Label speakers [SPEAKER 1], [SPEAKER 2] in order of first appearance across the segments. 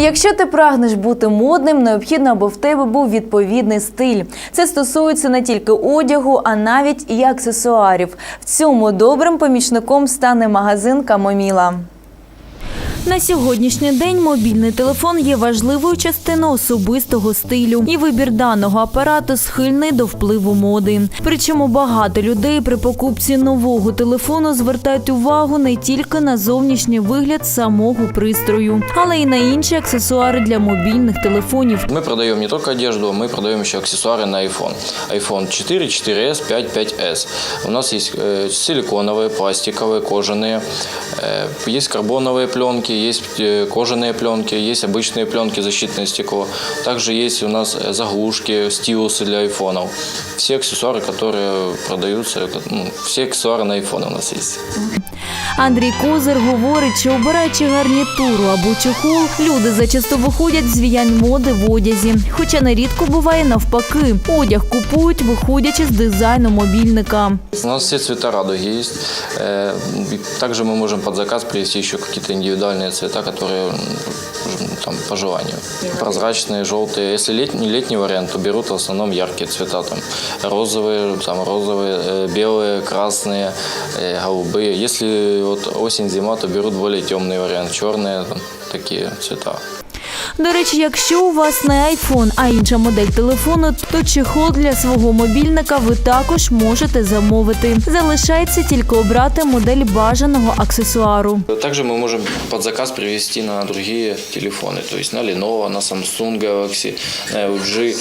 [SPEAKER 1] Якщо ти прагнеш бути модним, необхідно, аби в тебе був відповідний стиль. Це стосується не тільки одягу, а навіть і аксесуарів. В цьому добрим помічником стане магазин Камоміла. На сьогоднішній день мобільний телефон є важливою частиною особистого стилю, і вибір даного апарату схильний до впливу моди. Причому багато людей при покупці нового телефону звертають увагу не тільки на зовнішній вигляд самого пристрою, але й на інші аксесуари для мобільних телефонів.
[SPEAKER 2] Мы продаем не только одежду, мы продаем еще аксессуары на iPhone. iPhone 4, 4S, 5, 5S. У нас есть э, силиконовые, пластиковые, кожаные, э, есть карбоновые пленки, есть э, кожаные пленки, есть обычные пленки, защитное стекло. Также есть у нас э, заглушки, стилусы для айфонов. Все аксессуары, которые продаются, э, ну, все аксессуары на iPhone у нас есть.
[SPEAKER 1] Андрій Козир говорить, що обираючи гарнітуру або чохол, люди зачасто виходять з віянь моди в одязі. Хоча нерідко буває навпаки. Одяг купують, виходячи з дизайну мобільника.
[SPEAKER 2] У нас все цвета радуги есть. Э, и Также мы можем под заказ привезти еще какие-то индивидуальные цвета, которые м, там, по желанию. Прозрачные, желтые. Если летний, летний вариант, то берут в основном яркие цвета. Там, розовые, там, розовые, э, белые, красные, э, голубые. Если вот осень-зима, то берут более темный вариант. Черные, там, такие цвета.
[SPEAKER 1] До речі, якщо у вас не айфон, а інша модель телефону, то чехол для свого мобільника ви також можете замовити. Залишається тільки обрати модель бажаного аксесуару.
[SPEAKER 2] Также мы можем под заказ привезти на другие телефоны, то есть на Lenovo, на Samsung Galaxy, на LG.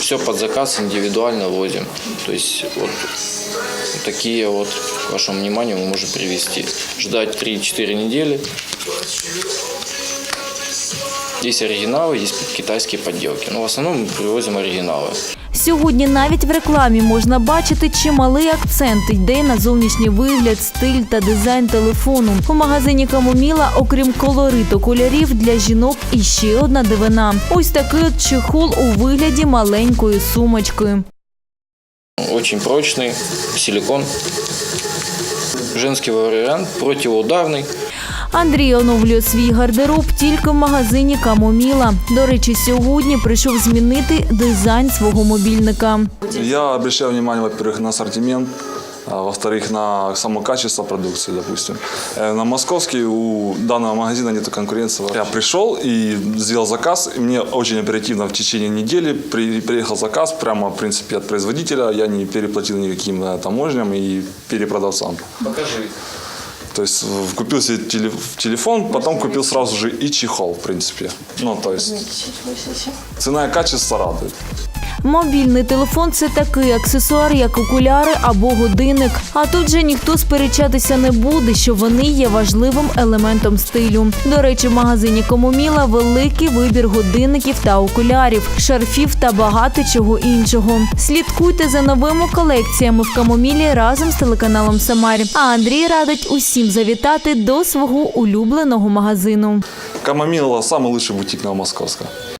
[SPEAKER 2] Все под заказ индивидуально возим. То есть вот такие вот к вашему вниманию мы можем привезти. Ждать 3-4 недели. Есть оригиналы, есть китайские подделки. Но в основном мы привозим оригиналы.
[SPEAKER 1] Сьогодні навіть в рекламі можна бачити чималий акцент йде на зовнішній вигляд, стиль та дизайн телефону. У магазині Камоміла, окрім колориту кольорів для жінок, іще одна дивина. Ось такий от чехол у вигляді маленької сумочки.
[SPEAKER 2] Очень прочный, силикон. Женский вариант, противоударный.
[SPEAKER 1] Андрій оновлює свій гардероб тільки в магазині Камоміла. До речі, сьогодні прийшов змінити дизайн свого мобільника.
[SPEAKER 3] Я обращаю внимание, во-первых, на ассортимент, во-вторых, на само качество продукции, допустим. Э, На московский у данного магазина нет конкуренции. Я пришел и сделал заказ, и мне очень оперативно в течение недели при- приехал заказ прямо, в принципе, от производителя. Я не переплатил никаким э, таможням и перепродавцам.
[SPEAKER 2] Покажи.
[SPEAKER 3] То есть купил себе теле- телефон, потом купил сразу же и чехол, в принципе. Ну, то есть цена и качество радует.
[SPEAKER 1] Мобільний телефон це такий аксесуар, як окуляри або годинник. А тут же ніхто сперечатися не буде, що вони є важливим елементом стилю. До речі, в магазині Комоміла великий вибір годинників та окулярів, шарфів та багато чого іншого. Слідкуйте за новими колекціями в Камомілі разом з телеканалом Самар. А Андрій радить усім завітати до свого улюбленого магазину.
[SPEAKER 3] Камомила – самый лучший бутик Новомосковска.